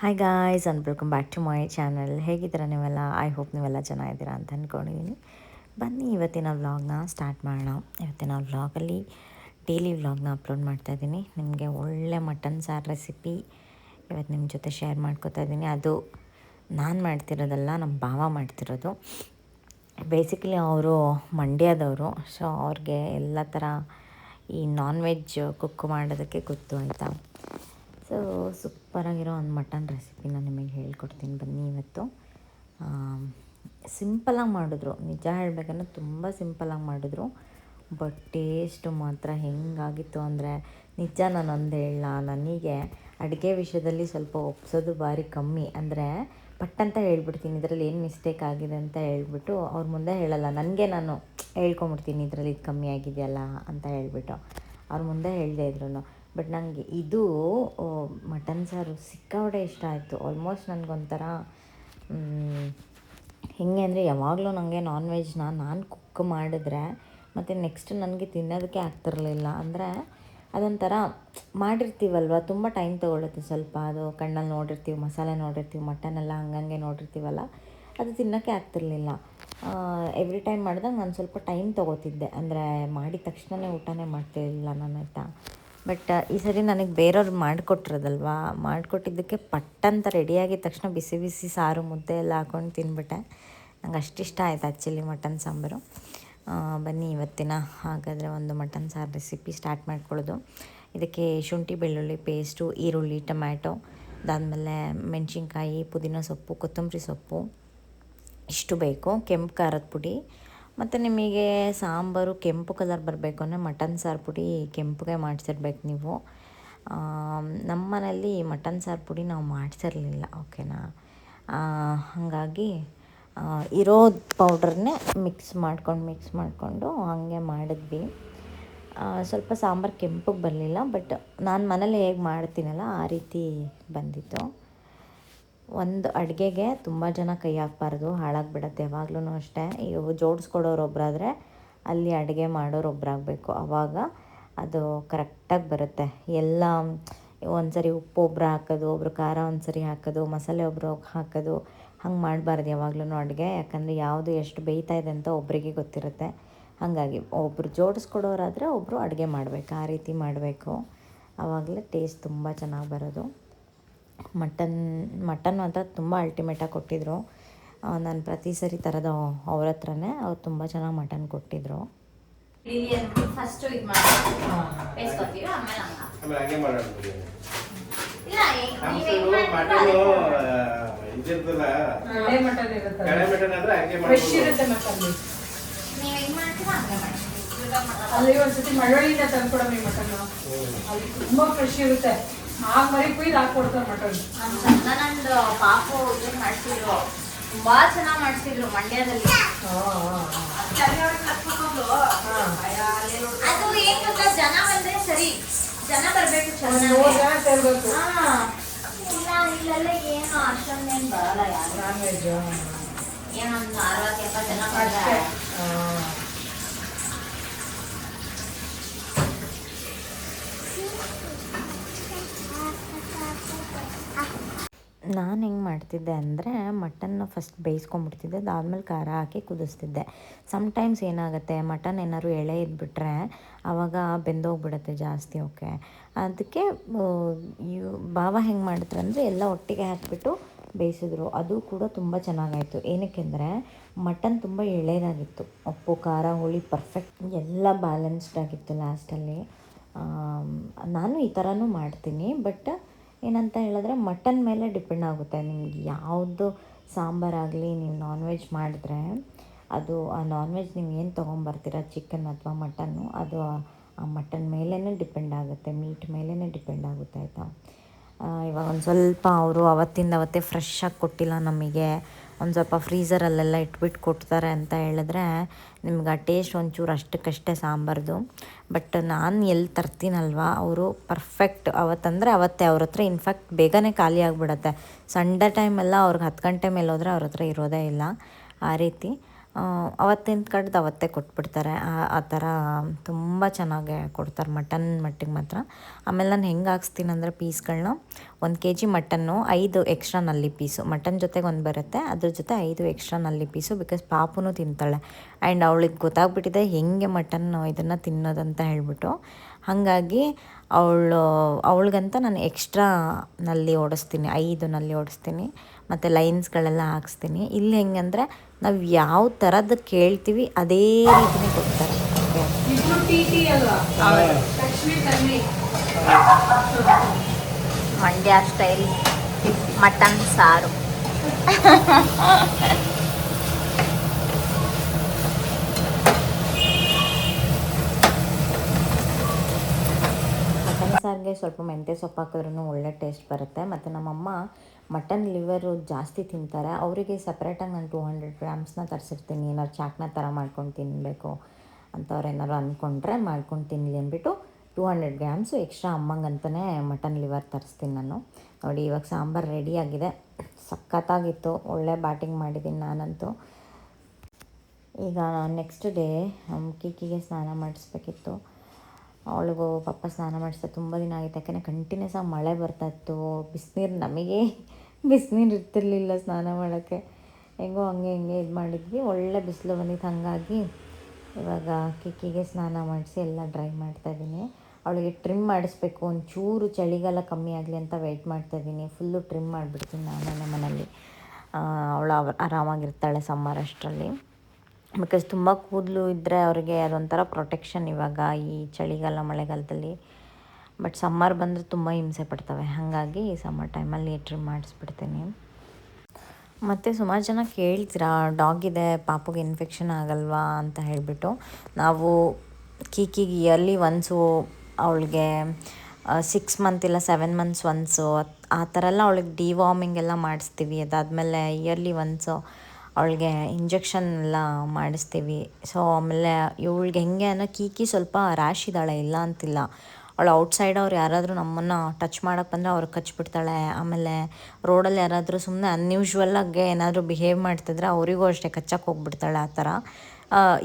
Hi guys and welcome back to my channel ಹೇಗಿದ್ದೀರ ನೀವೆಲ್ಲ? I hope ನೀವೆಲ್ಲ ಚೆನ್ನಾಗಿದ್ದೀರಾ ಅಂತ ಅಂದ್ಕೊಂಡಿದ್ದೀನಿ ಬನ್ನಿ, ಇವತ್ತಿನ ವ್ಲಾಗ್ನ ಸ್ಟಾರ್ಟ್ ಮಾಡೋಣ. ಇವತ್ತಿನ ವ್ಲಾಗಲ್ಲಿ ಡೈಲಿ ವ್ಲಾಗ್ನ ಅಪ್ಲೋಡ್ ಮಾಡ್ತಾಯಿದ್ದೀನಿ ನಿಮಗೆ ಒಳ್ಳೆ ಮಟನ್ ಸಾರು ರೆಸಿಪಿ ಇವತ್ತು ನಿಮ್ಮ ಜೊತೆ ಶೇರ್ ಮಾಡ್ಕೋತಾ ಇದ್ದೀನಿ ಅದು ನಾನು ಮಾಡ್ತಿರೋದಲ್ಲ ನಮ್ಮ ಭಾವ ಮಾಡ್ತಿರೋದು. ಬೇಸಿಕಲಿ ಅವರು ಮಂಡ್ಯದವರು. ಸೊ ಅವ್ರಿಗೆ ಎಲ್ಲ ಥರ ಈ ನಾನ್ ವೆಜ್ ಕುಕ್ ಮಾಡೋದಕ್ಕೆ ಗೊತ್ತು ಆಯಿತಾ ಸೊ, ಸೂಪರಾಗಿರೋ ಒಂದು ಮಟನ್ ರೆಸಿಪಿನ ನಿಮಗೆ ಹೇಳ್ಕೊಡ್ತೀನಿ ಬನ್ನಿ ಇವತ್ತು. ಸಿಂಪಲಾಗಿ ಮಾಡಿದ್ರು. ನಿಜ ಹೇಳಬೇಕಂದ್ರೆ ತುಂಬ ಸಿಂಪಲಾಗಿ ಮಾಡಿದ್ರು. ಬಟ್ ಟೇಸ್ಟು ಮಾತ್ರ ಹೆಂಗಾಗಿತ್ತು ಅಂದರೆ, ನಿಜ ನಾನು ಒಂದು ಹೇಳ, ನನಗೆ ಅಡುಗೆ ವಿಷಯದಲ್ಲಿ ಸ್ವಲ್ಪ ಒಪ್ಸೋದು ಭಾರಿ ಕಮ್ಮಿ. ಅಂದರೆ ಪಟ್ ಅಂತ ಹೇಳ್ಬಿಡ್ತೀನಿ, ಇದರಲ್ಲಿ ಏನು ಮಿಸ್ಟೇಕ್ ಆಗಿದೆ ಅಂತ ಹೇಳ್ಬಿಟ್ಟು ಅವ್ರ ಮುಂದೆ ಹೇಳಲ್ಲ. ನನಗೆ ನಾನು ಹೇಳ್ಕೊಂಬಿಡ್ತೀನಿ, ಇದರಲ್ಲಿ ಇದು ಕಮ್ಮಿ ಆಗಿದೆಯಲ್ಲ ಅಂತ ಹೇಳ್ಬಿಟ್ಟು. ಅವ್ರ ಮುಂದೆ ಹೇಳದೇ ಇದ್ರು. ಬಟ್ ನನಗೆ ಇದು ಮಟನ್ ಸಾರು ಸಿಕ್ಕಾಪಟ್ಟೆ ಇಷ್ಟ ಆಯಿತು. ಆಲ್ಮೋಸ್ಟ್ ನನಗೊಂಥರ ಹೇಗೆ ಅಂದರೆ ಯಾವಾಗಲೂ ನನಗೆ ನಾನ್ ವೆಜ್ನ ನಾನು ಕುಕ್ ಮಾಡಿದ್ರೆ, ಮತ್ತು ನೆಕ್ಸ್ಟ್ ನನಗೆ ತಿನ್ನೋದಕ್ಕೆ ಆಗ್ತಿರಲಿಲ್ಲ. ಅಂದರೆ ಅದೊಂಥರ ಮಾಡಿರ್ತೀವಲ್ವ? ತುಂಬ ಟೈಮ್ ತೊಗೊಳುತ್ತೆ ಸ್ವಲ್ಪ. ಅದು ಕಣ್ಣಲ್ಲಿ ನೋಡಿರ್ತೀವಿ, ಮಸಾಲೆ ನೋಡಿರ್ತೀವಿ ಮಟನೆಲ್ಲ ಹಂಗಂಗೆ ನೋಡಿರ್ತೀವಲ್ಲ? ಅದು ತಿನ್ನೋಕ್ಕೆ ಆಗ್ತಿರಲಿಲ್ಲ. ಎವ್ರಿ ಟೈಮ್ ಮಾಡಿದಾಗ ನಾನು ಸ್ವಲ್ಪ ಟೈಮ್ ತೊಗೋತಿದ್ದೆ. ಅಂದರೆ ಮಾಡಿದ ತಕ್ಷಣವೇ ಊಟನೇ ಮಾಡ್ತಿರಲಿಲ್ಲ ನಾನು, ಆಯಿತಾ? ಬಟ್ ಈ ಸರಿ ನನಗೆ ಬೇರೆಯವ್ರು ಮಾಡಿಕೊಟ್ರದಲ್ವಾ ಮಾಡಿಕೊಟ್ಟಿದ್ದಕ್ಕೆ ಪಟ್ಟಂತ ರೆಡಿಯಾಗಿದ ತಕ್ಷಣ ಬಿಸಿ ಬಿಸಿ ಸಾರು ಮುದ್ದೆ ಎಲ್ಲ ಹಾಕೊಂಡು ತಿಂದ್ಬಿಟ್ಟೆ ನಂಗೆ ಅಷ್ಟಿಷ್ಟ ಆಯಿತು ಆ್ಯಕ್ಚುಲಿ ಮಟನ್ ಸಾಂಬಾರು. ಬನ್ನಿ ಇವತ್ತಿನ ಹಾಗಾದರೆ ಒಂದು ಮಟನ್ ಸಾರು ರೆಸಿಪಿ ಸ್ಟಾರ್ಟ್ ಮಾಡ್ಕೊಳ್ಳೋದು. ಇದಕ್ಕೆ ಶುಂಠಿ, ಬೆಳ್ಳುಳ್ಳಿ ಪೇಸ್ಟು ಈರುಳ್ಳಿ, ಟೊಮ್ಯಾಟೊ, ಅದಾದಮೇಲೆ ಮೆಣಸಿನ್ಕಾಯಿ, ಪುದೀನ ಸೊಪ್ಪು, ಕೊತ್ತಂಬರಿ ಸೊಪ್ಪು, ಇಷ್ಟು ಬೇಕು. ಕೆಂಪು ಖಾರದ ಪುಡಿ ಮತ್ತು ನಿಮಗೆ ಸಾಂಬಾರು ಕೆಂಪು ಕಲರ್ ಬರಬೇಕು ಅಂದರೆ ಮಟನ್ ಸಾರು ಪುಡಿ ಕೆಂಪುಗೆ ಮಾಡಿಸಿರ್ಬೇಕು ನೀವು. ನಮ್ಮ ಮನೇಲಿ ಮಟನ್ ಸಾರು ಪುಡಿ ನಾವು ಮಾಡಿಸಿರ್ಲಿಲ್ಲ, ಓಕೆನಾ? ಹಾಗಾಗಿ ಇರೋ ಪೌಡ್ರನ್ನೇ ಮಿಕ್ಸ್ ಮಾಡ್ಕೊಂಡು, ಮಿಕ್ಸ್ ಮಾಡಿಕೊಂಡು ಹಾಗೆ ಮಾಡಿದ್ವಿ. ಸ್ವಲ್ಪ ಸಾಂಬಾರು ಕೆಂಪಗೆ ಬರಲಿಲ್ಲ, ಬಟ್ ನಾನು ಮನೇಲಿ ಹೇಗೆ ಮಾಡ್ತೀನಲ್ಲ ಆ ರೀತಿ ಬಂದಿತ್ತು. ಒಂದು ಅಡುಗೆಗೆ ತುಂಬ ಜನ ಕೈ ಹಾಕ್ಬಾರ್ದು, ಹಾಳಾಗಿಬಿಡತ್ತೆ. ಯಾವಾಗ್ಲೂ ಅಷ್ಟೇ. ಇವು ಜೋಡಿಸ್ಕೊಡೋರು ಒಬ್ಬರಾದರೆ ಅಲ್ಲಿ ಅಡುಗೆ ಮಾಡೋರು ಒಬ್ಬರಾಗಬೇಕು ಆವಾಗ ಅದು ಕರೆಕ್ಟಾಗಿ ಬರುತ್ತೆ. ಎಲ್ಲ ಒಂದು ಸರಿ ಉಪ್ಪು ಒಬ್ರು ಹಾಕೋದು, ಒಬ್ರು ಖಾರ ಒಂದು ಸರಿ ಹಾಕೋದು, ಮಸಾಲೆ ಒಬ್ಬರು ಹಾಕೋದು, ಹಂಗೆ ಮಾಡಬಾರ್ದು ಯಾವಾಗ್ಲೂ ಅಡುಗೆ. ಯಾಕಂದರೆ ಯಾವುದು ಎಷ್ಟು ಬೇಯ್ತಾ ಇದೆ ಅಂತ ಒಬ್ಬರಿಗೆ ಗೊತ್ತಿರುತ್ತೆ. ಹಾಗಾಗಿ ಒಬ್ಬರು ಜೋಡಿಸ್ಕೊಡೋರಾದರೆ ಒಬ್ಬರು ಅಡುಗೆ ಮಾಡಬೇಕು, ಆ ರೀತಿ ಮಾಡಬೇಕು. ಆವಾಗಲೇ ಟೇಸ್ಟ್ ತುಂಬ ಚೆನ್ನಾಗಿ ಬರೋದು. ಮಟನ್ ಮಟನ್ ಮಾತ್ರ ತುಂಬ ಅಲ್ಟಿಮೇಟಾಗಿ ಕೊಟ್ಟಿದ್ದರು ನಾನು ಪ್ರತಿ ಸರಿ ಥರದ ಅವ್ರ ಹತ್ರನೇ ಅವ್ರು ತುಂಬ ಚೆನ್ನಾಗಿ ಮಟನ್ ಕೊಟ್ಟಿದ್ದರು ಫಸ್ಟ್ ಇದು. ಅಲ್ಲಿ ಒಂದ್ಸತಿ ಮಳವಳ್ಳಿಯಿಂದ ತಂದ್ಕೊಡಮ್ಮಿ ಮಟನ್ ಅಲ್ಲಿ ತುಂಬಾ ಫ್ರೆಶ್ ಇರುತ್ತೆ. ಆ ಮರಿ ಕುಯ್ದು ಹಾಕೊಡ್ತಾರೆ ಮಟನ್. ನಮ್ ಚಂದನಂದು ಪಾಪು ಇದನ್ನ ಮಾಡ್ಸಿದ್ರು? ತುಂಬಾ ಚೆನ್ನಾಗಿ ಮಾಡಿಸಿದ್ರು ಮಂಡ್ಯದಲ್ಲಿ. ಅದು ಏನ್ ಗೊತ್ತಾ ಜನ ಬಂದ್ರೆ ಸರಿ ಜನ ಬರ್ಬೇಕು ಚೆನ್ನಾಗಿ ಹಾ. ಇಲ್ಲ ಇಲ್ಲೆಲ್ಲ ಏನು ಅಷ್ಟೊಂದೇನ್ ಬರಲ್ಲ ಯಾರು. ಏನೊಂದು ಅರವತ್ತು ಎಪ್ಪತ್ತು ಜನ ಬರ್ತಾರೆ ನಾನು ಹೆಂಗೆ ಮಾಡ್ತಿದ್ದೆ ಅಂದರೆ ಮಟನ್ನ ಫಸ್ಟ್ ಬೇಯಿಸ್ಕೊಂಬಿಡ್ತಿದ್ದೆ ಅದಾದಮೇಲೆ ಖಾರ ಹಾಕಿ ಕುದಿಸ್ತಿದ್ದೆ. ಸಮ್ಟೈಮ್ಸ್ ಏನಾಗುತ್ತೆ, ಮಟನ್ ಏನಾದ್ರು ಎಳೆ ಇದ್ಬಿಟ್ರೆ ಆವಾಗ ಬೆಂದೋಗ್ಬಿಡುತ್ತೆ ಜಾಸ್ತಿ ಓಕೆ ಅದಕ್ಕೆ ಇವು ಭಾವ ಹೆಂಗೆ ಮಾಡಿದ್ರು ಅಂದರೆ ಎಲ್ಲ ಒಟ್ಟಿಗೆ ಹಾಕಿಬಿಟ್ಟು ಬೇಯಿಸಿದ್ರು. ಅದು ಕೂಡ ತುಂಬ ಚೆನ್ನಾಗಾಯಿತು. ಏನಕ್ಕೆಂದರೆ ಮಟನ್ ತುಂಬ ಎಳೆದಾಗಿತ್ತು. ಉಪ್ಪು, ಖಾರ, ಹುಳಿ ಪರ್ಫೆಕ್ಟ್ ಎಲ್ಲ ಬ್ಯಾಲೆನ್ಸ್ಡ್ ಆಗಿತ್ತು ಲಾಸ್ಟಲ್ಲಿ ನಾನು ಈ ಥರನೂ ಮಾಡ್ತೀನಿ ಬಟ್ ಏನಂತ ಹೇಳಿದ್ರೆ ಮಟನ್ ಮೇಲೆ ಡಿಪೆಂಡ್ ಆಗುತ್ತೆ. ನಿಮ್ಗೆ ಯಾವುದು ಸಾಂಬಾರಾಗಲಿ ನೀವು ನಾನ್ ವೆಜ್ ಮಾಡಿದ್ರೆ ಅದು ಆ ನಾನ್ ವೆಜ್ ನೀವು ಏನು ತೊಗೊಂಬರ್ತೀರ ಚಿಕನ್ ಅಥವಾ ಮಟನ್ನು, ಅದು ಆ ಮಟನ್ ಮೇಲೇ ಡಿಪೆಂಡ್ ಆಗುತ್ತೆ ಮೀಟ್ ಮೇಲೇ ಡಿಪೆಂಡ್ ಆಗುತ್ತೆ, ಆಯಿತಾ? ಇವಾಗ ಒಂದು ಸ್ವಲ್ಪ ಅವರು ಅವತ್ತಿಂದ ಅವತ್ತೇ ಫ್ರೆಶ್ ಆಗಿ ಕೊಟ್ಟಿಲ್ಲ ನಮಗೆ. ಒಂದು ಸ್ವಲ್ಪ ಫ್ರೀಸರಲ್ಲೆಲ್ಲ ಇಟ್ಬಿಟ್ಟು ಕೊಡ್ತಾರೆ ಅಂತ ಹೇಳಿದ್ರೆ ನಿಮ್ಗೆ ಆ ಟೇಸ್ಟ್ ಒಂಚೂರು ಅಷ್ಟಕ್ಕಷ್ಟೇ ಸಾಂಬಾರ್ದು. ಬಟ್ ನಾನು ಎಲ್ಲಿ ತರ್ತೀನಲ್ವ? ಅವರು ಪರ್ಫೆಕ್ಟ್ ಅವತ್ತಂದರೆ ಅವತ್ತೇ ಅವ್ರ ಹತ್ರ ಇನ್ಫ್ಯಾಕ್ಟ್ ಬೇಗನೆ ಖಾಲಿ ಆಗಿಬಿಡತ್ತೆ. ಸಂಡೇ ಟೈಮೆಲ್ಲ ಅವ್ರಿಗೆ ಹತ್ತು ಗಂಟೆ ಮೇಲೆ ಹೋದರೆ ಅವ್ರ ಹತ್ರ ಇರೋದೇ ಇಲ್ಲ. ಆ ರೀತಿ. ಅವತ್ತಿನ ಕಡ್ದು ಅವತ್ತೇ ಕೊಟ್ಬಿಡ್ತಾರೆ. ಆ- ಥರ ತುಂಬ ಚೆನ್ನಾಗಿ ಕೊಡ್ತಾರೆ ಮಟನ್ ಮಟ್ಟಿಗೆ ಮಾತ್ರ. ಆಮೇಲೆ ನಾನು ಹೆಂಗೆ ಹಾಕ್ಸ್ತೀನಿ ಅಂದರೆ ಪೀಸ್ಗಳನ್ನ, ಒಂದು ಕೆ ಜಿ ಮಟನ್ನು ಐದು ಎಕ್ಸ್ಟ್ರಾ ನಲ್ಲಿ ಪೀಸು. ಮಟನ್ ಜೊತೆಗೆ ಒಂದು ಬರುತ್ತೆ, ಅದ್ರ ಜೊತೆ ಐದು ಎಕ್ಸ್ಟ್ರಾ ನಲ್ಲಿ ಪೀಸು ಬಿಕಾಸ್ ಪಾಪುನು ತಿಂತಾಳೆ. ಆ್ಯಂಡ್ ಅವಳಿಗೆ ಗೊತ್ತಾಗ್ಬಿಟ್ಟಿದೆ ಹೆಂಗೆ ಮಟನ್ ಇದನ್ನು ತಿನ್ನೋದಂತ ಹೇಳಿಬಿಟ್ಟು. ಹಾಗಾಗಿ ಅವಳು, ಅವಳಿಗಂತ ನಾನು ಎಕ್ಸ್ಟ್ರಾ ನಲ್ಲಿ ಓಡಿಸ್ತೀನಿ, ಐದು ನಲ್ಲಿ ಓಡಿಸ್ತೀನಿ. ಮತ್ತು ಲೈನ್ಸ್ಗಳೆಲ್ಲ ಹಾಕ್ಸ್ತೀನಿ. ಇಲ್ಲಿ ಹೆಂಗಂದರೆ ನಾವು ಯಾವ ಥರದ್ದು ಕೇಳ್ತೀವಿ ಅದೇ ರೀತಿನೇ ಕೊಡ್ತಾರೆ. ಮಂಡ್ಯ ಸ್ಟೈಲ್ ಮಟನ್ ಸಾರು. ಮಟನ್ ಸಾರಿಗೆ ಸ್ವಲ್ಪ ಮೆಂತ್ಯ ಸೊಪ್ಪು ಹಾಕಿದ್ರೂ ಒಳ್ಳೆ ಟೇಸ್ಟ್ ಬರುತ್ತೆ. ಮತ್ತು ನಮ್ಮಮ್ಮ ಮಟನ್ ಲಿವರು ಜಾಸ್ತಿ ತಿಂತಾರೆ. ಅವರಿಗೆ ಸಪ್ರೇಟಾಗಿ ನಾನು ಟೂ ಹಂಡ್ರೆಡ್ ಗ್ರಾಮ್ಸ್ನ ತರಿಸಿರ್ತೀನಿ. ಏನಾದ್ರು ಚಾಟ್ನ ಥರ ಮಾಡ್ಕೊಂಡು ತಿನ್ನಬೇಕು ಅಂತ ಅವ್ರು ಏನಾದ್ರು ಅಂದ್ಕೊಂಡ್ರೆ ಮಾಡ್ಕೊಂಡು ತಿನ್ನಲಿ ಅಂದ್ಬಿಟ್ಟು ಟೂ ಹಂಡ್ರೆಡ್ ಗ್ರಾಮ್ಸು ಎಕ್ಸ್ಟ್ರಾ ಅಮ್ಮಂಗಂತಲೇ ಮಟನ್ ಲಿವರ್ ತರಿಸ್ತೀನಿ ನಾನು. ನೋಡಿ, ಇವಾಗ ಸಾಂಬಾರು ರೆಡಿಯಾಗಿದೆ ಸಖತ್ತಾಗಿತ್ತು. ಒಳ್ಳೆ ಬ್ಯಾಟಿಂಗ್ ಮಾಡಿದ್ದೀನಿ ನಾನಂತೂ. ಈಗ ನೆಕ್ಸ್ಟ್ ಡೇ ನಮ್ಮ ಕೀಕಿಗೆ ಸ್ನಾನ ಮಾಡಿಸ್ಬೇಕಿತ್ತು. ಅವಳಿಗೂ ಪಪ್ಪ ಸ್ನಾನ ಮಾಡಿಸ್ತಾ ತುಂಬ ದಿನ ಆಗಿತ್ತು ಯಾಕೆಂದರೆ ಕಂಟಿನ್ಯೂಸ್ ಆಗಿ ಮಳೆ ಬರ್ತಾ ಇತ್ತು. ಬಿಸಿನೀರು ನಮಗೆ ಬಿಸಿನೀರು ಇರ್ತಿರ್ಲಿಲ್ಲ ಸ್ನಾನ ಮಾಡೋಕ್ಕೆ. ಹೆಂಗೋ ಹಂಗೆ ಹಿಂಗೆ ಇದು ಮಾಡಿದ್ವಿ. ಒಳ್ಳೆ ಬಿಸಿಲು ಬಂದಿತ್ತು. ಹಾಗಾಗಿ ಇವಾಗ ಕಿಕ್ಕಿಗೆ ಸ್ನಾನ ಮಾಡಿಸಿ ಎಲ್ಲ ಡ್ರೈ ಮಾಡ್ತಾಯಿದ್ದೀನಿ ಅವಳಿಗೆ ಟ್ರಿಮ್ ಮಾಡಿಸ್ಬೇಕು. ಒಂಚೂರು ಚಳಿಗಾಲ ಕಮ್ಮಿ ಆಗಲಿ ಅಂತ ವೆಯ್ಟ್ ಮಾಡ್ತಾಯಿದ್ದೀನಿ ಫುಲ್ಲು ಟ್ರಿಮ್ ಮಾಡಿಬಿಡ್ತೀನಿ ನಾನೇ ಮನೇಲಿ ಅವಳು ಆರಾಮಾಗಿರ್ತಾಳೆ ಸಮ್ಮರ್ ಅಷ್ಟರಲ್ಲಿ. ಬಿಕಾಸ್ ತುಂಬ ಕೂದಲು ಇದ್ದರೆ ಅವ್ರಿಗೆ ಅದೊಂಥರ ಪ್ರೊಟೆಕ್ಷನ್ ಇವಾಗ ಈ ಚಳಿಗಾಲ, ಮಳೆಗಾಲದಲ್ಲಿ. ಬಟ್ ಸಮ್ಮರ್ ಬಂದರೆ ತುಂಬ ಹಿಂಸೆ ಪಡ್ತವೆ. ಹಾಗಾಗಿ ಸಮ್ಮರ್ ಟೈಮಲ್ಲಿ ಟ್ರಿಮ್ ಮಾಡಿಸ್ಬಿಡ್ತೀನಿ. ಮತ್ತು ಸುಮಾರು ಜನ ಕೇಳ್ತೀರಾ ಡಾಗ್ ಇದೆ, ಪಾಪುಗೆ ಇನ್ಫೆಕ್ಷನ್ ಆಗಲ್ವಾ ಅಂತ ಹೇಳಿಬಿಟ್ಟು. ನಾವು ಕೀಕಿಗೆ ಇಯರ್ಲಿ ಒನ್ಸು ಅವಳಿಗೆ ಸಿಕ್ಸ್ ಮಂತ್ ಇಲ್ಲ ಸೆವೆನ್ ಮಂತ್ಸ್ ಒನ್ಸು ಆ ಥರ ಎಲ್ಲ ಅವಳಿಗೆ ಡಿವಾರ್ಮಿಂಗ್ ಎಲ್ಲ ಮಾಡಿಸ್ತೀವಿ. ಅದಾದಮೇಲೆ ಇಯರ್ಲಿ ಒನ್ಸು ಅವಳಿಗೆ ಇಂಜೆಕ್ಷನ್ ಎಲ್ಲ ಮಾಡಿಸ್ತೀವಿ. ಸೊ ಆಮೇಲೆ ಇವಳಿಗೆ ಹೆಂಗೆ ಅನ್ನೋ ಕೀಕಿ ಸ್ವಲ್ಪ ರ್ಯಾಶ್ ಇದ್ದಾಳೆ, ಇಲ್ಲ ಅಂತಿಲ್ಲ. ಅವಳು ಔಟ್ಸೈಡ್ ಅವ್ರು ಯಾರಾದರೂ ನಮ್ಮನ್ನು ಟಚ್ ಮಾಡೋಕೆ ಬಂದರೆ ಅವ್ರಿಗೆ ಕಚ್ಚಿಬಿಡ್ತಾಳೆ ಆಮೇಲೆ ರೋಡಲ್ಲಿ ಯಾರಾದರೂ ಸುಮ್ಮನೆ ಅನ್ಯೂಶ್ವಲಾಗಿ ಏನಾದರೂ ಬಿಹೇವ್ ಮಾಡ್ತಿದ್ರೆ ಅವರಿಗೂ ಅಷ್ಟೇ ಕಚ್ಚಕ್ಕೆ ಹೋಗ್ಬಿಡ್ತಾಳೆ ಆ ಥರ.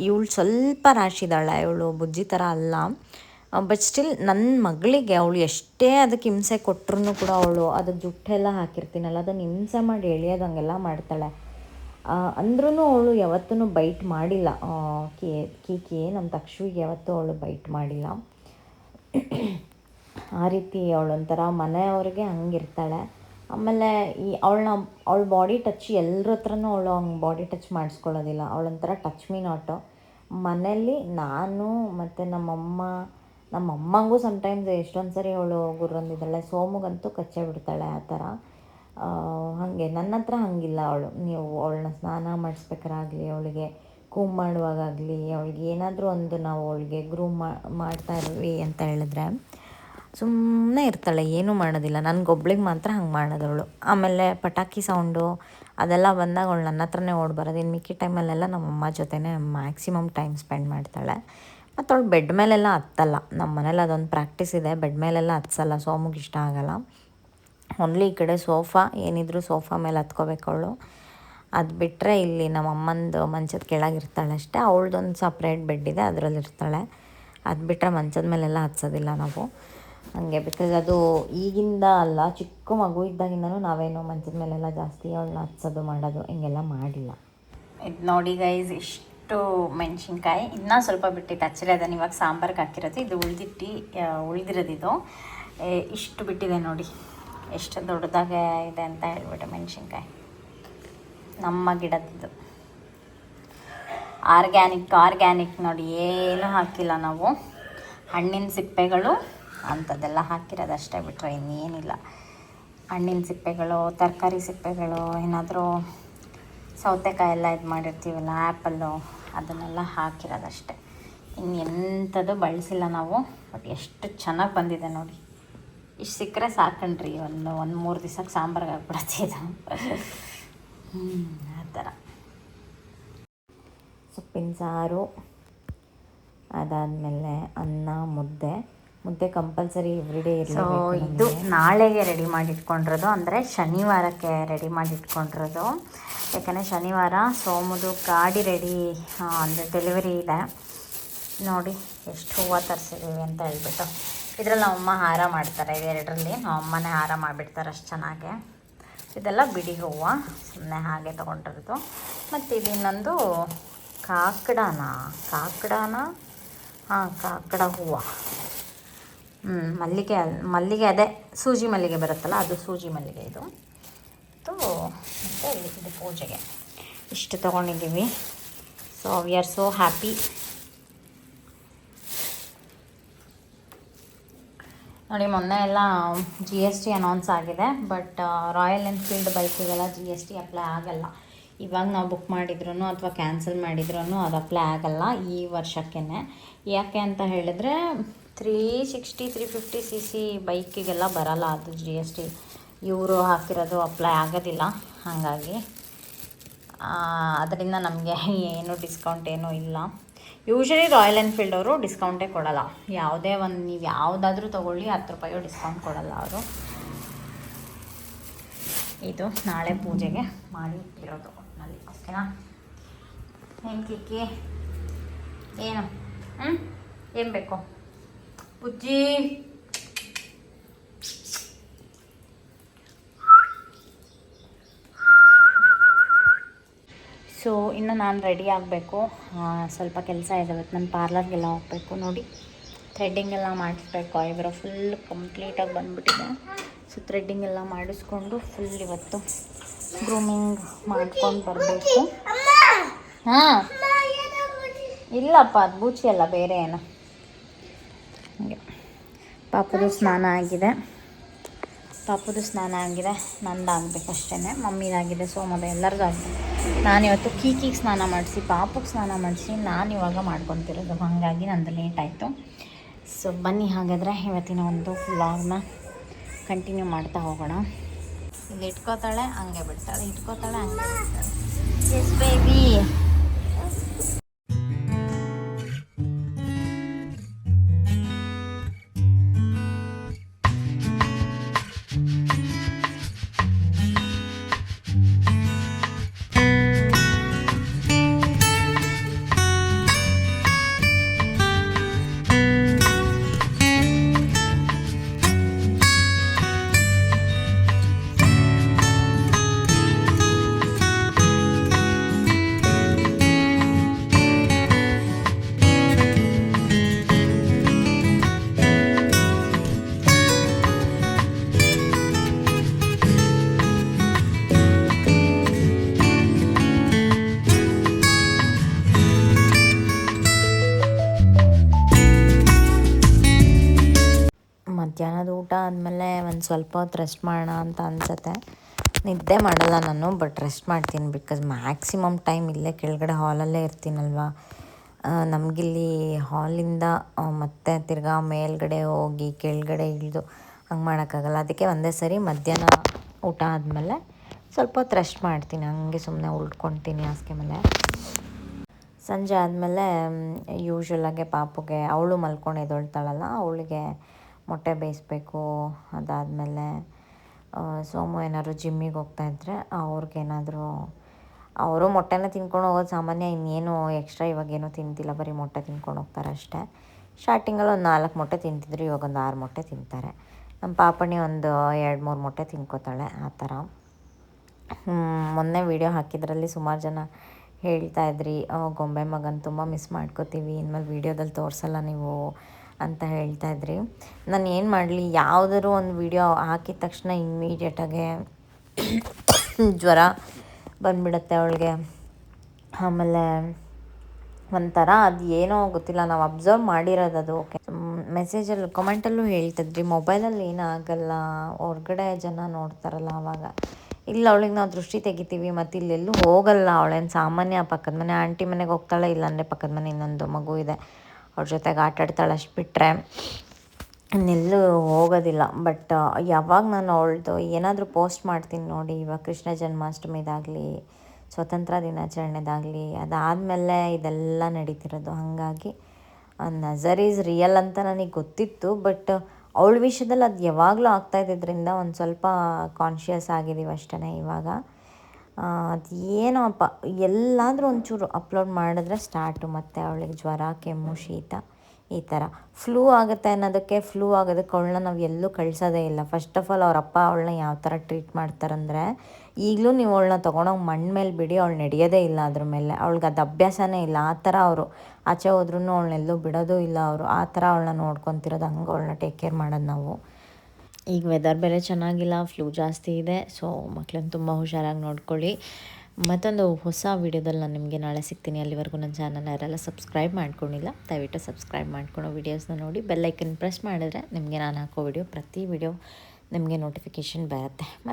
ಇವಳು ಸ್ವಲ್ಪ ರ್ಯಾಶ್ ಇದ್ದಾಳೆ, ಇವಳು ಬುಜ್ಜಿ ಥರ ಅಲ್ಲ. ಬಟ್ ಸ್ಟಿಲ್ ನನ್ನ ಮಗಳಿಗೆ ಅವಳು ಎಷ್ಟೇ ಅದಕ್ಕೆ ಹಿಂಸೆ ಕೊಟ್ಟರು ಕೂಡ ಅವಳು, ಅದಕ್ಕೆ ಜುಟ್ಟೆಲ್ಲ ಹಾಕಿರ್ತೀನಲ್ಲ, ಅದನ್ನು ಹಿಂಸೆ ಮಾಡಿ ಎಳೆಯೋದಂಗೆಲ್ಲ ಮಾಡ್ತಾಳೆ. ಅಂದ್ರೂ ಅವಳು ಯಾವತ್ತೂ ಬೈಟ್ ಮಾಡಿಲ್ಲ. ಕೇ ಕೀ, ಕೀಕಿ ನಮ್ಮ ತಕ್ಷಿಗೆ ಯಾವತ್ತೂ ಅವಳು ಬೈಟ್ ಮಾಡಿಲ್ಲ. ಆ ರೀತಿ ಅವಳೊಂಥರ ಮನೆಯವ್ರಿಗೆ ಹಂಗಿರ್ತಾಳೆ. ಆಮೇಲೆ ಈ ಅವಳನ್ನ, ಅವಳ ಬಾಡಿ ಟಚ್ ಎಲ್ಲರ ಹತ್ರನೂ ಅವಳು ಹಂಗೆ ಬಾಡಿ ಟಚ್ ಮಾಡಿಸ್ಕೊಳ್ಳೋದಿಲ್ಲ. ಅವಳೊಂಥರ ಟಚ್ ಮೀ ನಾಟು ಮನೇಲಿ ನಾನು ಮತ್ತು ನಮ್ಮಮ್ಮ, ನಮ್ಮಮ್ಮಂಗೂ ಸಮ್ಟೈಮ್ಸ್ ಎಷ್ಟೊಂದು ಸರಿ ಅವಳು ಅಂದಿದ್ದಾಳೆ ಸೋಮುಗಂತೂ ಕಚ್ಚೇ ಬಿಡ್ತಾಳೆ ಆ ಥರ. ಹಾಗೆ ನನ್ನ ಹತ್ರ ಹಂಗಿಲ್ಲ ಅವಳು. ನೀವು ಅವಳನ್ನ ಸ್ನಾನ ಮಾಡಿಸ್ಬೇಕಾರಾಗ್ಲಿ, ಅವಳಿಗೆ ಕೂಮ್ ಮಾಡುವಾಗಲಿ ಅವಳಿಗೆ ಏನಾದರೂ ಒಂದು ನಾವು ಅವಳಿಗೆ ಗ್ರೂಮ್ ಮಾಡ್ತಾ ಇರ್ವಿ ಅಂತ ಹೇಳಿದ್ರೆ ಸುಮ್ಮನೆ ಇರ್ತಾಳೆ, ಏನೂ ಮಾಡೋದಿಲ್ಲ. ನನಗೊಬ್ಳಿಗೆ ಮಾತ್ರ ಹಂಗೆ ಮಾಡೋದವಳು. ಆಮೇಲೆ ಪಟಾಕಿ ಸೌಂಡು ಅದೆಲ್ಲ ಬಂದಾಗ ಅವಳು ನನ್ನ ಹತ್ರನೇ ಓಡಿ ಬರೋದು. ಇನ್ನು ಮಿಕ್ಕಿ ಟೈಮಲ್ಲೆಲ್ಲ ನಮ್ಮ ಅಮ್ಮ ಜೊತೆನೇ ಮ್ಯಾಕ್ಸಿಮಮ್ ಟೈಮ್ ಸ್ಪೆಂಡ್ ಮಾಡ್ತಾಳೆ. ಮತ್ತು ಅವಳು ಬೆಡ್ ಮೇಲೆಲ್ಲ ಹತ್ತಲ್ಲ. ನಮ್ಮ ಮನೇಲಿ ಅದೊಂದು ಪ್ರಾಕ್ಟೀಸ್ ಇದೆ. ಬೆಡ್ ಮೇಲೆಲ್ಲ ಹತ್ಸಲ್ಲ. ಸೋಮುಗೆ ಇಷ್ಟ ಆಗಲ್ಲ. ಓನ್ಲಿ ಈ ಕಡೆ ಸೋಫಾ, ಏನಿದ್ರು ಸೋಫಾ ಮೇಲೆ ಹತ್ಕೋಬೇಕು ಅವಳು. ಅದು ಬಿಟ್ಟರೆ ಇಲ್ಲಿ ನಮ್ಮ ಅಮ್ಮಂದು ಮಂಚದ ಕೆಳಗಿರ್ತಾಳೆ ಅಷ್ಟೇ. ಅವಳದೊಂದು ಸಪ್ರೇಟ್ ಬೆಡ್ ಇದೆ, ಅದರಲ್ಲಿ ಇರ್ತಾಳೆ. ಅದು ಬಿಟ್ಟರೆ ಮಂಚದ ಮೇಲೆಲ್ಲ ಹತ್ಸೋದಿಲ್ಲ ನಾವು. ಹಂಗೆ ಬಿಕಾಸ್ ಅದು ಈಗಿಂದ ಅಲ್ಲ, ಚಿಕ್ಕ ಮಗು ಇದ್ದಾಗಿಂದನೂ ನಾವೇನು ಮಂಚದ ಮೇಲೆಲ್ಲ ಜಾಸ್ತಿ ಅವಳನ್ನ ಹತ್ಸೋದು ಮಾಡೋದು ಹಿಂಗೆಲ್ಲ ಮಾಡಿಲ್ಲ. ಇದು ನೋಡಿ ಗೈಸ್ ಇಷ್ಟು ಮೆಣಸಿನ್ಕಾಯಿ. ಇನ್ನೂ ಸ್ವಲ್ಪ ಬಿಟ್ಟಿತ್ತು ಆ್ಯಕ್ಚುಲಿ ಅದನ್ನು ಇವಾಗ ಸಾಂಬಾರ್ಗೆ ಹಾಕಿರೋದು. ಇದು ಉಳಿದಿಟ್ಟು ಉಳಿದಿರೋದಿದು ಇಷ್ಟು ಬಿಟ್ಟಿದೆ ನೋಡಿ. ಎಷ್ಟು ದೊಡ್ಡದಾಗ ಇದೆ ಅಂತ ಹೇಳ್ಬಿಟ್ಟು ಮೆಣಸಿನ್ಕಾಯಿ. ನಮ್ಮ ಗಿಡದ್ದು. ಆರ್ಗ್ಯಾನಿಕ್ ಆರ್ಗ್ಯಾನಿಕ್ ನೋಡಿ ಏನು ಹಾಕಿಲ್ಲ ನಾವು. ಹಣ್ಣಿನ ಸಿಪ್ಪೆಗಳು ಅಂಥದ್ದೆಲ್ಲ ಹಾಕಿರೋದಷ್ಟೇ ಬಿಟ್ಟರೆ ಇನ್ನೇನಿಲ್ಲ. ಹಣ್ಣಿನ ಸಿಪ್ಪೆಗಳು, ತರಕಾರಿ ಸಿಪ್ಪೆಗಳು, ಏನಾದರೂ ಸೌತೆಕಾಯಿ ಎಲ್ಲ ಇದು ಮಾಡಿರ್ತೀವಲ್ಲ, ಆ್ಯಪಲ್ಲು ಅದನ್ನೆಲ್ಲ ಹಾಕಿರೋದಷ್ಟೇ. ಇನ್ನು ಎಂಥದ್ದು ಬಳಸಿಲ್ಲ ನಾವು, ಬಟ್ ಎಷ್ಟು ಚೆನ್ನಾಗಿ ಬಂದಿದೆ ನೋಡಿ. ಇಷ್ಟು ಸಿಕ್ಕರೆ ಸಾಕಣ್ರಿ, ಒಂದು ಒಂದು ಮೂರು ದಿವ್ಸಕ್ಕೆ ಸಾಂಬಾರ್ಗೆ ಆಗ್ಬಿಡತ್ತೆ ಇದು. ಹ್ಞೂ ಆ ಥರ ಸೊಪ್ಪಿನ ಸಾರು, ಅದಾದಮೇಲೆ ಅನ್ನ, ಮುದ್ದೆ. ಮುದ್ದೆ ಕಂಪಲ್ಸರಿ ಎವ್ರಿಡೇ ಸೊ ಇದು ನಾಳೆಗೆ ರೆಡಿ ಮಾಡಿಟ್ಕೊಂಡಿರೋದು, ಅಂದರೆ ಶನಿವಾರಕ್ಕೆ ರೆಡಿ ಮಾಡಿಟ್ಕೊಂಡಿರೋದು. ಯಾಕಂದರೆ ಶನಿವಾರ ಸೋಮದು ಗಾಡಿ ರೆಡಿ ಅಂದರೆ ಡೆಲಿವರಿ ಇದೆ. ನೋಡಿ, ಎಷ್ಟು ಹೂವು ತರಿಸಿದ್ದೀವಿ ಅಂತ ಹೇಳ್ಬಿಟ್ಟು. ಇದರಲ್ಲಿ ನಮ್ಮಮ್ಮ ಹಾರ ಮಾಡ್ತಾರೆ, ಇವೆರಡರಲ್ಲಿ ನಮ್ಮಮ್ಮನೇ ಹಾರ ಮಾಡಿಬಿಡ್ತಾರೆ ಅಷ್ಟು ಚೆನ್ನಾಗೆ. ಇದೆಲ್ಲ ಬಿಡಿ ಹೂವು ಸುಮ್ಮನೆ ಹಾಗೆ ತೊಗೊಂಡಿರೋದು. ಮತ್ತು ಇದು ಇನ್ನೊಂದು ಕಾಕಡಾನ, ಕಾಕಡನ? ಹಾಂ, ಕಾಕಡ ಹೂವು. ಹ್ಞೂ ಮಲ್ಲಿಗೆ ಮಲ್ಲಿಗೆ ಅದೇ, ಸೂಜಿ ಮಲ್ಲಿಗೆ ಬರುತ್ತಲ್ಲ, ಅದು ಸೂಜಿ ಮಲ್ಲಿಗೆ ಇದು. ಇದು ಮತ್ತು ಇದು ಪೂಜೆಗೆ. ಇಷ್ಟು ತೊಗೊಂಡಿದ್ದೀವಿ. So we are so happy ನೋಡಿ, ಮೊನ್ನೆ ಎಲ್ಲ ಜಿ ಎಸ್ ಟಿ ಅನೌನ್ಸ್ ಆಗಿದೆ ಬಟ್ ರಾಯಲ್ ಎನ್ಫೀಲ್ಡ್ ಬೈಕಿಗೆಲ್ಲ ಜಿ ಎಸ್ ಟಿ ಅಪ್ಲೈ ಆಗಲ್ಲ. ಇವಾಗ ನಾವು ಬುಕ್ ಮಾಡಿದ್ರು ಅಥವಾ ಕ್ಯಾನ್ಸಲ್ ಮಾಡಿದ್ರು ಅದು ಅಪ್ಲೈ ಆಗಲ್ಲ ಈ ವರ್ಷಕ್ಕೇ ಯಾಕೆ ಅಂತ ಹೇಳಿದ್ರೆ three sixty three fifty C C ಬೈಕಿಗೆಲ್ಲ ಬರಲ್ಲ ಅದು ಜಿ ಎಸ್ ಟಿ ಇವರು ಹಾಕಿರೋದು ಅಪ್ಲೈ ಆಗೋದಿಲ್ಲ, ಹಾಗಾಗಿ ಅದರಿಂದ ನಮಗೆ ಏನು ಡಿಸ್ಕೌಂಟ್ ಏನೂ ಇಲ್ಲ. ಯೂಶ್ವಲಿ ರಾಯಲ್ ಎನ್ಫೀಲ್ಡ್ ಅವರು ಡಿಸ್ಕೌಂಟೇ ಕೊಡಲ್ಲ. ಯಾವುದೇ ಒಂದು ನೀವು ಯಾವುದಾದ್ರೂ ತೊಗೊಳ್ಳಿ ಹತ್ತು ರೂಪಾಯಿ ಡಿಸ್ಕೌಂಟ್ ಕೊಡಲ್ಲ ಅವರು. ಇದು ನಾಳೆ ಪೂಜೆಗೆ ಮಾಡಿ ಇಟ್ಟಿರೋದು ಒಟ್ಟಿನಲ್ಲಿ ಓಕೆನಾ ಕಿಕ್ಕಿ ಏನು? ಹ್ಞೂ ಏನು ಬೇಕು? ಬುಜ್ಜಿ? ಸೊ ಇನ್ನು ನಾನು ರೆಡಿ ಆಗಬೇಕು. ಸ್ವಲ್ಪ ಕೆಲಸ ಇದೆ ಇವತ್ತು ನನ್ನ ಪಾರ್ಲರ್ಗೆಲ್ಲ ಹೋಗಬೇಕು ನೋಡಿ. ಥ್ರೆಡ್ಡಿಂಗ್ ಎಲ್ಲ ಮಾಡಿಸ್ಬೇಕು. ಐಬ್ರೋ ಫುಲ್ ಕಂಪ್ಲೀಟಾಗಿ ಬಂದುಬಿಟ್ಟಿದೆ. ಸೊ ಥ್ರೆಡ್ಡಿಂಗ್ ಎಲ್ಲ ಮಾಡಿಸ್ಕೊಂಡು ಫುಲ್ ಇವತ್ತು ಗ್ರೂಮಿಂಗ್ ಮಾಡ್ಕೊಂಡು ಬರಬೇಕು. ಹಾಂ. ಇಲ್ಲಪ್ಪ, ಅದು ಬೂಚಿ ಅಲ್ಲ, ಬೇರೆ ಏನೋ. ಹಾಗೆ. ಪಾಪದು ಸ್ನಾನ ಆಗಿದೆ. ಪಾಪುದು ಸ್ನಾನ ಆಗಿದೆ ನಂದು ಅಷ್ಟೇ ಮಮ್ಮಿದಾಗಿದೆ, ಸೋಮದ ಎಲ್ಲರದ್ದು ಆಗಿದೆ. ನಾನಿವತ್ತು ಕೀಕಿಗೆ ಸ್ನಾನ ಮಾಡಿಸಿ, ಪಾಪುಗೆ ಸ್ನಾನ ಮಾಡಿಸಿ ನಾನು ಇವಾಗ ಮಾಡ್ಕೊತಿರೋದು. ಹಾಗಾಗಿ ನಂದು ಲೇಟ್ ಆಯಿತು. ಸೊ ಬನ್ನಿ ಹಾಗಾದರೆ ಇವತ್ತಿನ ಒಂದು ವ್ಲಾಗ್ನ ಕಂಟಿನ್ಯೂ ಮಾಡ್ತಾ ಹೋಗೋಣ. ಇಲ್ಲಿ ಇಟ್ಕೋತಾಳೆ, ಹಂಗೆ ಬಿಡ್ತಾಳೆ. ಇಟ್ಕೋತಾಳೆ, ಹಂಗೆ ಬಿಡ್ತಾಳೆ. ಎಸ್ ಬೇಬಿ ಸ್ವಲ್ಪ ಹೊತ್ತು ರೆಸ್ಟ್ ಮಾಡೋಣ ಅಂತ ಅನಿಸುತ್ತೆ. ನಿದ್ದೆ ಮಾಡಲ್ಲ ನಾನು ಬಟ್ ರೆಸ್ಟ್ ಮಾಡ್ತೀನಿ ಬಿಕಾಸ್ ಮ್ಯಾಕ್ಸಿಮಮ್ ಟೈಮ್ ಇಲ್ಲೇ ಕೆಳಗಡೆ ಹಾಲಲ್ಲೇ ಇರ್ತೀನಲ್ವ? ನಮಗಿಲ್ಲಿ ಹಾಲಿಂದ ಮತ್ತೆ ತಿರ್ಗಾ ಮೇಲ್ಗಡೆ ಹೋಗಿ ಕೆಳಗಡೆ ಇಳಿದು ಹಂಗೆ ಮಾಡೋಕ್ಕಾಗಲ್ಲ. ಅದಕ್ಕೆ ಒಂದೇ ಸರಿ ಮಧ್ಯಾಹ್ನ ಊಟ ಆದಮೇಲೆ ಸ್ವಲ್ಪ ಹೊತ್ತು ರೆಸ್ಟ್ ಮಾಡ್ತೀನಿ. ಹಂಗೆ ಸುಮ್ಮನೆ ಉಳ್ಕೊತೀನಿ ಹಾಸಿಗೆ ಮೇಲೆ. ಸಂಜೆ ಆದಮೇಲೆ ಯೂಶ್ವಲಾಗೆ ಪಾಪುಗೆ, ಅವಳು ಮಲ್ಕೊಂಡು ಎದ್ದೊಳ್ತಾಳಲ್ಲ, ಅವಳಿಗೆ ಮೊಟ್ಟೆ ಬೇಯಿಸ್ಬೇಕು, ಅದಾದಮೇಲೆ ಸೋಮು ಏನಾದ್ರು ಜಿಮ್ಮಿಗೆ ಹೋಗ್ತಾಯಿದ್ರೆ ಅವ್ರಿಗೇನಾದರೂ ಅವರು ಮೊಟ್ಟೆನ ತಿನ್ಕೊಂಡು ಹೋಗೋದು ಸಾಮಾನ್ಯ ಇನ್ನೇನು ಎಕ್ಸ್ಟ್ರಾ ಇವಾಗೇನು ತಿಂತಿಲ್ಲ, ಬರೀ ಮೊಟ್ಟೆ ತಿನ್ಕೊಂಡು ಹೋಗ್ತಾರೆ ಅಷ್ಟೇ. ಸ್ಟಾರ್ಟಿಂಗಲ್ಲಿ ಒಂದು ನಾಲ್ಕು ಮೊಟ್ಟೆ ತಿಂತಿದ್ರು, ಇವಾಗ ಒಂದು ಆರು ಮೊಟ್ಟೆ ತಿಂತಾರೆ. ನಮ್ಮ ಪಾಪಣಿ ಒಂದು ಎರಡು ಮೂರು ಮೊಟ್ಟೆ ತಿನ್ಕೋತಾಳೆ, ಆ ಥರ. ಮೊನ್ನೆ ವೀಡಿಯೋ ಹಾಕಿದ್ರಲ್ಲಿ ಸುಮಾರು ಜನ ಹೇಳ್ತಾ ಇದ್ರಿ ಗೊಂಬೆ ಮಗನ ತುಂಬ ಮಿಸ್ ಮಾಡ್ಕೋತೀವಿ, ಇನ್ಮೇಲೆ ವೀಡಿಯೋದಲ್ಲಿ ತೋರಿಸಲ್ಲ ನೀವು. ಅಂತ ಹೇಳ್ತಾ ಇದ್ರಿ. ನಾನು ಏನು ಮಾಡಲಿ, ಯಾವುದಾದ್ರು ಒಂದು ವಿಡಿಯೋ ಹಾಕಿದ ತಕ್ಷಣ ಇಮ್ಮಿಡಿಯೇಟಾಗೆ ಜ್ವರ ಬಂದ್ಬಿಡುತ್ತೆ ಅವಳಿಗೆ. ಆಮೇಲೆ ಒಂಥರ ಅದು ಏನೋ ಗೊತ್ತಿಲ್ಲ, ನಾವು ಅಬ್ಸರ್ವ್ ಮಾಡಿರೋದು ಅದು ಓಕೆ ಮೆಸೇಜಲ್ಲಿ ಕಮೆಂಟಲ್ಲೂ ಹೇಳ್ತಿದ್ರಿ ಮೊಬೈಲಲ್ಲಿ ಏನಾಗಲ್ಲ ಹೊರ್ಗಡೆ ಜನ ನೋಡ್ತಾರಲ್ಲ ಆವಾಗ ಇಲ್ಲ, ಅವಳಿಗೆ ನಾವು ದೃಷ್ಟಿ ತೆಗಿತೀವಿ, ಮತ್ತು ಇಲ್ಲೆಲ್ಲೂ ಹೋಗಲ್ಲ, ಅವಳೇನು ಸಾಮಾನ್ಯ ಪಕ್ಕದ ಮನೆ, ಆಂಟಿ ಮನೆಗೆ ಹೋಗ್ತಾಳೆ, ಇಲ್ಲಾಂದರೆ ಪಕ್ಕದ ಮನೆ ಇನ್ನೊಂದು ಮಗು ಇದೆ. ಅವ್ರ ಜೊತೆಗೆ ಆಟ ಆಡ್ತಾಳೆ ಅಷ್ಟು ಬಿಟ್ಟರೆ ಇನ್ನೆಲ್ಲೂ ಹೋಗೋದಿಲ್ಲ. ಬಟ್ ಯಾವಾಗ ನಾನು ಅವಳದು ಏನಾದರೂ ಪೋಸ್ಟ್ ಮಾಡ್ತೀನಿ ನೋಡಿ, ಇವಾಗ ಕೃಷ್ಣ ಜನ್ಮಾಷ್ಟಮಿದಾಗಲಿ, ಸ್ವತಂತ್ರ ದಿನಾಚರಣೆದಾಗಲಿ, ಅದಾದಮೇಲೆ ಇದೆಲ್ಲ ನಡೀತಿರೋದು. ಹಾಗಾಗಿ ನಜರ್ ಈಸ್ ರಿಯಲ್ ಅಂತ ನನಗೆ ಗೊತ್ತಿತ್ತು. ಬಟ್ ಅವಳ ವಿಷಯದಲ್ಲಿ ಅದು ಯಾವಾಗಲೂ ಆಗ್ತಾ ಇದ್ದಿದ್ದರಿಂದ ಒಂದು ಸ್ವಲ್ಪ ಕಾನ್ಷಿಯಸ್ ಆಗಿದ್ದೀವಿ ಅಷ್ಟೇ ಇವಾಗ. ಅದು ಅಪ್ಪ, ಎಲ್ಲಾದರೂ ಒಂಚೂರು ಅಪ್ಲೋಡ್ ಮಾಡಿದ್ರೆ ಸ್ಟಾರ್ಟು ಮತ್ತು ಅವಳಿಗೆ ಜ್ವರ, ಕೆಮ್ಮು, ಶೀತ ಈ ಥರ ಫ್ಲೂ ಆಗುತ್ತೆ ಅನ್ನೋದಕ್ಕೆ ಫ್ಲೂ ಆಗೋದಕ್ಕೆ ಅವಳನ್ನ ನಾವು ಎಲ್ಲೂ ಕಳಿಸೋದೇ ಇಲ್ಲ. ಫಸ್ಟ್ ಆಫ್ ಆಲ್ ಅವ್ರ ಅಪ್ಪ ಅವಳನ್ನ ಯಾವ ಥರ ಟ್ರೀಟ್ ಮಾಡ್ತಾರಂದರೆ ಈಗಲೂ ನೀವು ಅವಳನ್ನ ತೊಗೊಂಡೋಗಿ ಮಣ್ಣು ಮೇಲೆ ಬಿಡಿ, ಅವಳು ನಡೆಯೋದೇ ಇಲ್ಲ ಅದ್ರ ಮೇಲೆ. ಅವಳಿಗೆ ಅದು ಅಭ್ಯಾಸನೇ ಇಲ್ಲ. ಆ ಥರ ಅವರು. ಆಚೆ ಹೋದ್ರೂ ಅವಳನ್ನೆಲ್ಲೂ ಬಿಡೋದೂ ಇಲ್ಲ ಅವರು. ಆ ಥರ ಅವಳನ್ನ ನೋಡ್ಕೊತಿರೋದು ಹಂಗೆ ಅವಳನ್ನ ಟೇಕ್ ಕೇರ್ ಮಾಡೋದು ನಾವು. ಈಗ ವೆದರ್ ಬೇರೆ ಚೆನ್ನಾಗಿಲ್ಲ ಫ್ಲೂ ಜಾಸ್ತಿ ಇದೆ ಸೊ ಮಕ್ಕಳನ್ನ ತುಂಬ ಹುಷಾರಾಗಿ ನೋಡ್ಕೊಳ್ಳಿ. ಮತ್ತೊಂದು ಹೊಸ ವೀಡಿಯೋದಲ್ಲಿ ನಾನು ನಿಮಗೆ ನಾಳೆ ಸಿಗ್ತೀನಿ. ಅಲ್ಲಿವರೆಗೂ ನನ್ನ ಚಾನಲ್ ಯಾರೆಲ್ಲ ಸಬ್ಸ್ಕ್ರೈಬ್ ಮಾಡ್ಕೊಂಡಿಲ್ಲ, ದಯವಿಟ್ಟು ಸಬ್ಸ್ಕ್ರೈಬ್ ಮಾಡ್ಕೊಳ್ಳೋ ವೀಡಿಯೋಸ್ನ ನೋಡಿ. ಬೆಲ್ಲೈಕನ್ ಪ್ರೆಸ್ ಮಾಡಿದ್ರೆ ನಿಮಗೆ ನಾನು ಹಾಕೋ ವಿಡಿಯೋ ಪ್ರತಿ ವಿಡಿಯೋ ನಿಮಗೆ ನೋಟಿಫಿಕೇಷನ್ ಬರುತ್ತೆ. ಮತ್ತು